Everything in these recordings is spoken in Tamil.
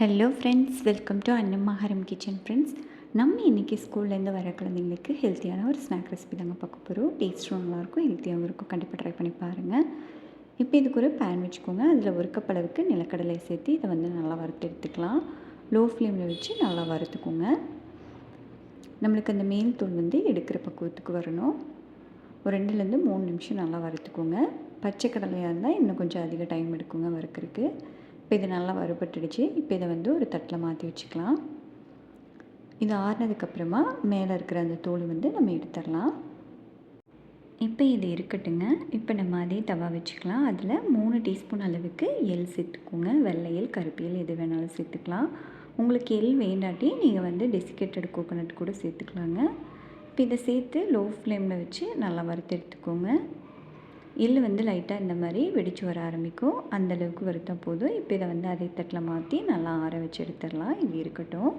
ஹலோ ஃப்ரெண்ட்ஸ் வெல்கம் டு அன்னம்மாஹரம் கிச்சன் ஃப்ரெண்ட்ஸ் நம்ம இன்றைக்கி ஸ்கூல்லேருந்து வர குழந்தைங்களுக்கு ஹெல்த்தியான ஒரு ஸ்நாக் ரெசிபி தாங்க பார்க்க போகிறோம் டேஸ்ட்டும் நல்லாயிருக்கும் ஹெல்த்தியாகவும் இருக்கும் கண்டிப்பாக ட்ரை பண்ணி பாருங்கள் இப்போ இதுக்கு ஒரு பேன் வச்சுக்கோங்க. அதில் ஒரு கப் அளவுக்கு நிலக்கடலை சேர்த்து இதை வந்து நல்லா வறுத்து எடுத்துக்கலாம். லோ ஃப்ளேமில் வச்சு நல்லா வறுத்துக்கோங்க. நம்மளுக்கு அந்த மேல் தூள் வந்து எடுக்கிற பக்குவத்துக்கு வரணும். ஒரு ரெண்டுலேருந்து மூணு நிமிஷம் நல்லா வறுத்துக்கோங்க. பச்சை கடலையாக இருந்தால் இன்னும் கொஞ்சம் அதிக டைம் எடுக்குங்க வறுக்கிறதுக்கு. இப்போ இது நல்லா வறுபட்டுடுச்சு. இப்போ இதை வந்து ஒரு தட்டில் மாற்றி வச்சுக்கலாம். இது ஆறினதுக்கப்புறமா மேலே இருக்கிற அந்த தோல் வந்து நம்ம எடுத்துடலாம். இப்போ இது இருக்கட்டுங்க. இப்போ நம்ம அதே தவா வச்சுக்கலாம். அதில் மூணு டீஸ்பூன் அளவுக்கு எள் சேர்த்துக்கோங்க. வெள்ளை கருப்பியல் எது வேணாலும் சேர்த்துக்கலாம். உங்களுக்கு எள் வேண்டாட்டி நீங்கள் வந்து டெசிகேட்டட் கோகோனட் கூட சேர்த்துக்கலாங்க. இப்போ இதை சேர்த்து லோ ஃப்ளேமில் வச்சு நல்லா வறுத்து எடுத்துக்கோங்க. எள் வந்து லைட்டாக இந்த மாதிரி வெடித்து வர ஆரம்பிக்கும். அந்தளவுக்கு வறுத்தால் போதும். இப்போ இதை வந்து அதே தட்டில் மாற்றி நல்லா ஆற வச்சு எடுத்துடலாம். இது இருக்கட்டும்.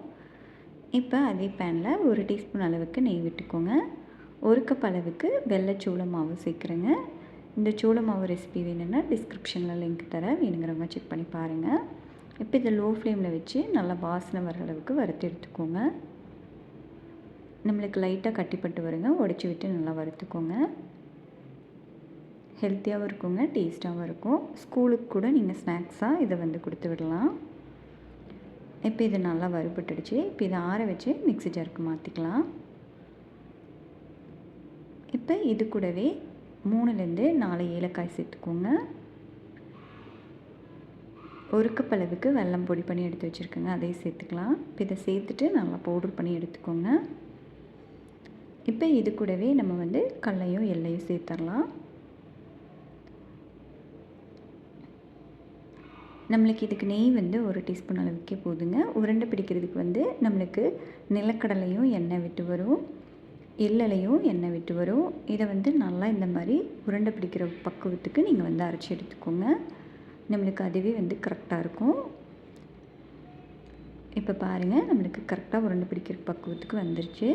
இப்போ அதே பேனில் ஒரு டீஸ்பூன் அளவுக்கு நெய் விட்டுக்கோங்க. ஒரு கப் அளவுக்கு வெள்ளை சோள மாவு சேர்க்குறேங்க. இந்த சூள மாவு ரெசிபி வேணும்னா டிஸ்கிரிப்ஷனில் லிங்க் தரேன் வேணுங்கிறவங்க செக் பண்ணி பாருங்கள் இப்போ இதை லோ ஃப்ளேமில் வச்சு நல்லா வாசனை வர அளவுக்கு வறுத்து எடுத்துக்கோங்க. நம்மளுக்கு லைட்டாக கட்டிப்பட்டு வருங்க. உடச்சி விட்டு நல்லா வறுத்துக்கோங்க. ஹெல்த்தியாகவும் இருக்குங்க டேஸ்ட்டாகவும் இருக்கும். ஸ்கூலுக்கு கூட நீங்கள் ஸ்நாக்ஸாக இதை வந்து கொடுத்து விடலாம். இப்போ இது நல்லா வறுபட்டுடுச்சு. இப்போ இதை ஆற வச்சு மிக்ஸி ஜாருக்கு மாற்றிக்கலாம் இப்போ இது கூடவே மூணுலேருந்து நாலு ஏலக்காய் சேர்த்துக்கோங்க. ஒரு கப் அளவுக்கு வெல்லம் பொடி பண்ணி எடுத்து வச்சுருக்கோங்க. அதையும் சேர்த்துக்கலாம். இப்போ இதை சேர்த்துட்டு நல்லா பவுடர் பண்ணி எடுத்துக்கோங்க. இப்போ இது கூடவே நம்ம வந்து கடலையும் எல்லையும் சேர்த்துடலாம் நம்மளுக்கு இதுக்கு நெய் வந்து ஒரு டீஸ்பூன் அளவுக்கே போதுங்க. உருண்டை பிடிக்கிறதுக்கு வந்து நம்மளுக்கு நிலக்கடலையும் எண்ணெய் விட்டு வரும். எள்ளலையும் எண்ணெய் விட்டு வரும். இதை வந்து நல்லா இந்த மாதிரி உருண்டை பிடிக்கிற பக்குவத்துக்கு நீங்கள் வந்து அரைச்சி எடுத்துக்கோங்க. நம்மளுக்கு அதுவே வந்து கரெக்டாக இருக்கும். இப்போ பாருங்கள் நம்மளுக்கு கரெக்டாக உருண்டை பிடிக்கிற பக்குவத்துக்கு வந்துருச்சு.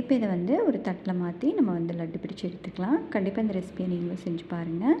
இப்போ இதை வந்து ஒரு தட்டில் மாற்றி நம்ம வந்து லட்டு பிடிச்சி எடுத்துக்கலாம். கண்டிப்பாக இந்த ரெசிபியை நீங்களும் செஞ்சு பாருங்கள்